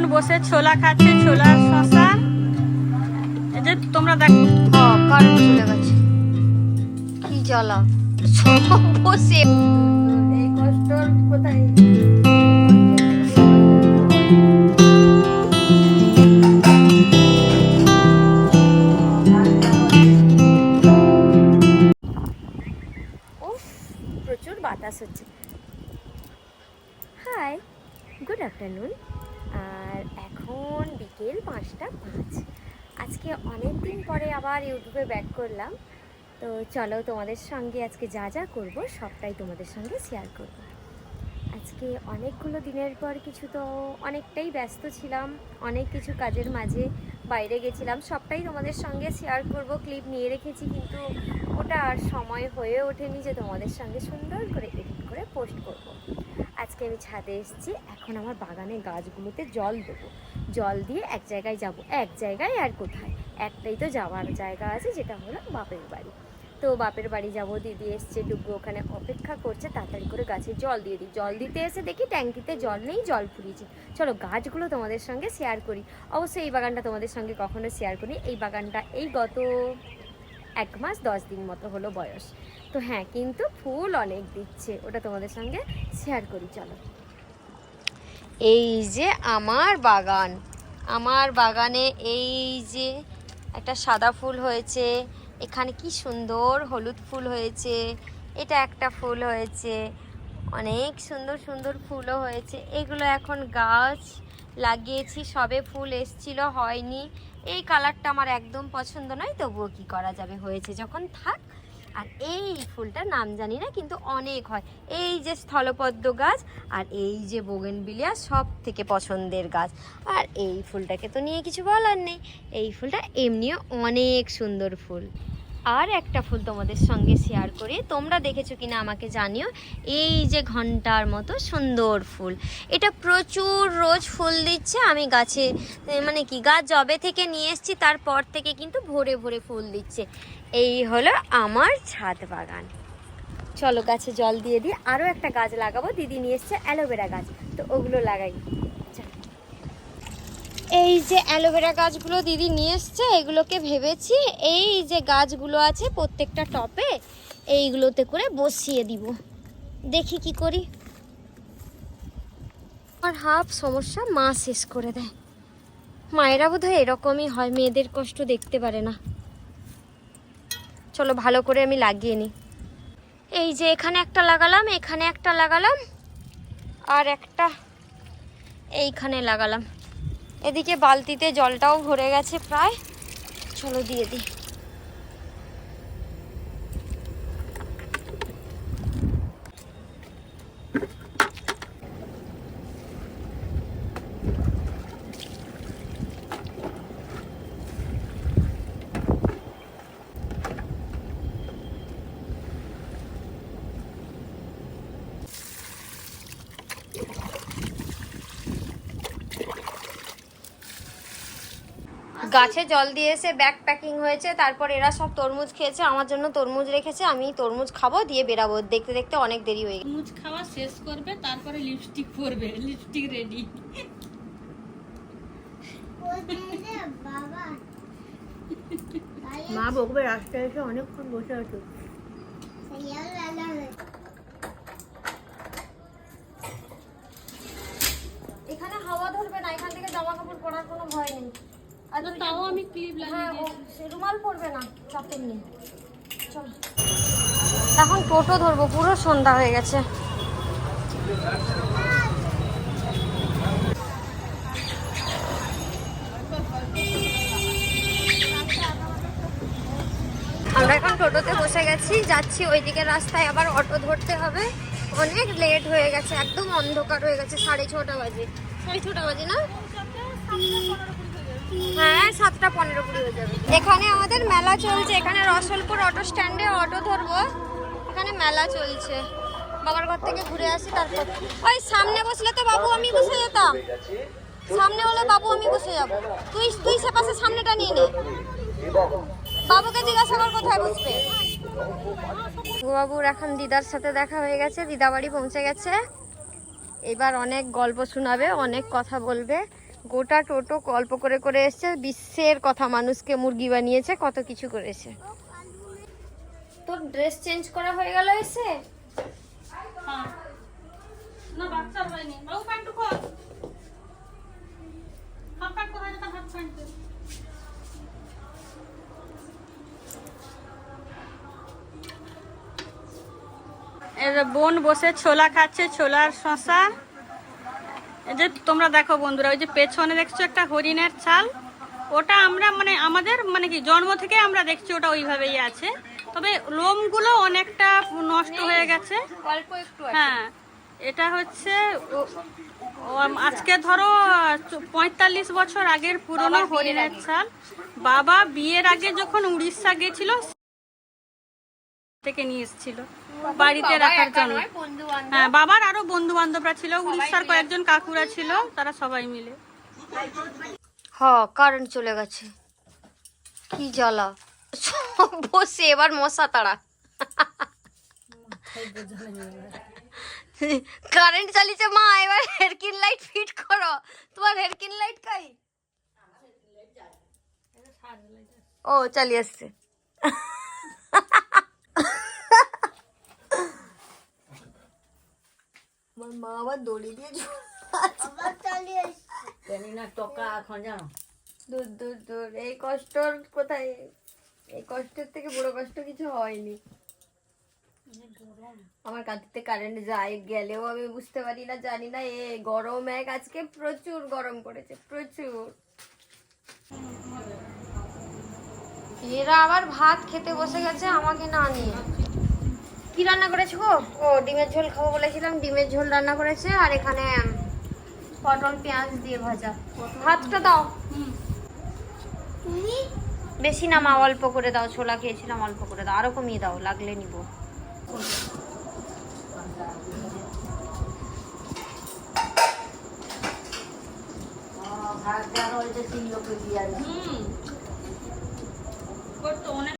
বোন বসে? ছোলা খাচ্ছে ছোলা শশা এই যে তোমরা দেখ কারেন্ট চলে গেছে। কি জ্বালা। বসে। এই কষ্ট কোথায়? উফ প্রচুর বাতাস হচ্ছে। হাই গুড আফটারনুন আর এখন বিকেল পাঁচটা পাঁচ। আজকে অনেক দিন পরে আবার ইউটিউবে ব্যাক করলাম। তো চলো তোমাদের সঙ্গে আজকে যা যা করব সবটাই তোমাদের সঙ্গে শেয়ার করব। আজকে অনেকগুলো দিনের পর কিছু তো অনেকটাই ব্যস্ত ছিলাম, অনেক কিছু কাজের মাঝে বাইরে গেছিলাম, সবটাই তোমাদের সঙ্গে শেয়ার করব। ক্লিপ নিয়ে রেখেছি কিন্তু ওটা আর সময় হয়ে ওঠেনি যে তোমাদের সঙ্গে সুন্দর করে এডিট করে পোস্ট করব। আজকে আমি ছাদে এসেছি। এখন আমার বাগানে গাছগুলোতে জল দেবো। জল দিয়ে এক জায়গায় যাব। এক জায়গায় আর কোথায়? একটাই তো যাওয়ার জায়গা আছে, যেটা হলো বাপের বাড়ি। তো বাপের বাড়ি যাব, দিদি এসছে ডুবু ওখানে অপেক্ষা করছে, তাড়াতাড়ি করে গাছে জল দিয়ে দিই। জল দিতে এসে দেখি ট্যাঙ্কিতে জল নেই, জল ফুরিয়েছে। চলো গাছগুলো তোমাদের সঙ্গে শেয়ার করি। অবশ্যই এই বাগানটা তোমাদের সঙ্গে কখনো শেয়ার করি এই বাগানটা এই গত এক মাস দশ দিন মতো হলো বয়স। তো হ্যাঁ কিন্তু ফুল অনেক দিচ্ছে। ওটা তোমাদের সঙ্গে শেয়ার করি, চলো। এই যে আমার বাগান। আমার বাগানে এই যে একটা সাদা ফুল হয়েছে, এখানে কি সুন্দর হলুদ ফুল হয়েছে, এটা একটা ফুল হয়েছে, অনেক সুন্দর সুন্দর ফুলও হয়েছে। এগুলো এখন গাছ লাগিয়েছি, সবে ফুল এসছিল, হয়নি। এই কালারটা আমার একদম পছন্দ নয়, তবুও কি করা যাবে? হয়েছে যখন থাক। আর এই ফুলটার নাম জানি না, কিন্তু অনেক হয়। এই যে স্থলপদ্ম গাছ আর এই যে বোগেনবিলিয়া সব থেকে পছন্দের গাছ। আর এই ফুলটাকে তো নিয়ে কিছু বলার নেই। এই ফুলটা এমনিও অনেক সুন্দর ফুল। আর একটা ফুল তোমাদের সঙ্গে শেয়ার করি। তোমরা দেখেছ কিনা আমাকে জানিও। এই যে ঘণ্টার মতো সুন্দর ফুল। এটা প্রচুর রোজ ফুল দিচ্ছে। আমি গাছে মানে কি, গাছ জবে থেকে নিয়ে এসেছি, তারপর থেকে কিন্তু ভরে ভরে ফুল দিচ্ছে। এই হলো আমার ছাদ বাগান। চলো গাছে জল দিয়ে দিই আরও একটা গাছ লাগাবো। দিদি নিয়ে এসছে অ্যালোভেরা গাছ। তো ওগুলো লাগাই। এই যে অ্যালোভেরা গাছগুলো দিদি নিয়ে এসছে, এগুলোকে ভেবেছি এই যে গাছগুলো আছে প্রত্যেকটা টপে, এইগুলোতে করে বসিয়ে দিব। দেখি কি করি। আর হাফ সমস্যা, মা শেষ করে দেয়। মায়েরা বোধহয় এরকমই হয়, মেয়েদের কষ্ট দেখতে পারে না। চলো ভালো করে আমি লাগিয়ে নিই। এই যে এখানে একটা লাগালাম, এখানে একটা লাগালাম, আর একটা এইখানে লাগালাম। এদিকে বালতিতে জলটাও ভরে গেছে প্রায়। চলো দিয়ে দিই। গাছে জল দিয়ে এসে ব্যাগ প্যাকিং হয়েছে তারপর এরা সব তরমুজ খেয়েছে আমার জন্য তরমুজ রেখেছে আমি তরমুজ খাব দিয়ে বেরাবো। দেখতে দেখতে অনেক দেরি হয়ে গেছে। মুজ খাওয়া শেষ করবে তারপরে লিপস্টিক পরবে লিপস্টিক রেডি মা বকবে রাস্তায় এসে অনেকক্ষণ বসে আছো। এখানে হাওয়া ধরবে না এখান থেকে জামা কাপড় পরার কোনো ভয় নেই। তুমি- তাও আমি ক্লিপ হ্যাঁ ও রুমাল পরবে না চাপের নেই চল। এখন টোটো ধরবো পুরো সন্ধ্যা হয়ে গেছে। আমরা এখন টোটোতে বসে গেছি যাচ্ছি ওইদিকে রাস্তায় আবার অটো ধরতে হবে। অনেক লেট হয়ে গেছে একদম অন্ধকার হয়ে গেছে সাড়ে ছটা বাজে। সাড়ে ছটা বাজে না? হ্যাঁ সাতটা পনেরো কুড়ি হয়ে যাবে। এখানে আমাদের মেলা চলছে। এখানে রসলপুর অটো স্ট্যান্ডে অটো ধরবো। এখানে মেলা চলছে। বাবার ঘর থেকে ঘুরে আসি তারপর ওই সামনে বসলে তো বাবু আমি বসে যেতাম। সামনে হলে বাবু আমি বসে যাব। তুই তুই সে পাশে সামনেটা নিয়ে নে। বাবুকে জিজ্ঞাসা কর কোথায় বসবে। বাবুর এখন দিদার সাথে দেখা হয়ে গেছে দিদা বাড়ি পৌঁছে গেছে। এবার অনেক গল্প শোনাবে অনেক কথা বলবে। গোটা টোটো অল্প করে করে এসছে বিশ্বের কথা মানুষকে মুরগি বানিয়েছে কত কিছু করেছে। তোর ড্রেস চেঞ্জ করা হয়ে গেল এসে? হ্যাঁ। বোন বসে ছোলা খাচ্ছে ছোলার শশা। যে তোমরা দেখো বন্ধুরা ওই যে পেছনে দেখছ একটা হরিণের ছাল। ওটা আমরা মানে আমাদের মানে কি জন্ম থেকে আমরা দেখছি ওটা ওইভাবেই আছে। তবে লোমগুলো অনেকটা নষ্ট হয়ে গেছে। অল্প একটু হ্যাঁ এটা হচ্ছে আজকে ধরো পঁয়তাল্লিশ বছর আগের পুরনো হরিণের ছাল। বাবা বিয়ের আগে যখন উড়িষ্যা গেছিল থেকে নিয়ে এসেছিল। বাড়িতে রাখার জন্য। হ্যাঁ বাবার আরও বন্ধু বান্ধবরা ছিল উড়িষ্যার কয়েকজন কাকুরা ছিল তারা সবাই মিলে। হ কারেন্ট চলে গেছে। কি জ্বালা। সব বসে এবার মশা তারা কারেন্ট চালিয়েছে মা এবার হেডকিন লাইট ফিট করো। তোমার হেডকিন লাইট কাই? ও চালিয়ে আসছে। আমার মা আবার দড়ি দিয়ে দূর দূর দূর। এই কষ্টর কোথায়? এই কষ্টের থেকে বড় কষ্ট কিছু হয়নি। আমার কাঁদিতে কারেন্ট যায় গেলেও আমি বুঝতে পারি না জানি না। এ গরম এক আজকে প্রচুর গরম করেছে প্রচুর। এরা আবার ভাত খেতে বসে গেছে আমাকে না নিয়ে। কি রান্না করেছ গো? ও ডিমের ঝোল খাব বলেছিলাম ডিমের ঝোল রান্না করেছে আর এখানে পটল পেঁয়াজ দিয়ে ভাজা। ভাতটা দাও। বেশি না মা অল্প করে দাও ছোলা খেয়েছিলাম অল্প করে দাও। আরও কমিয়ে দাও লাগলে নিব। হুম।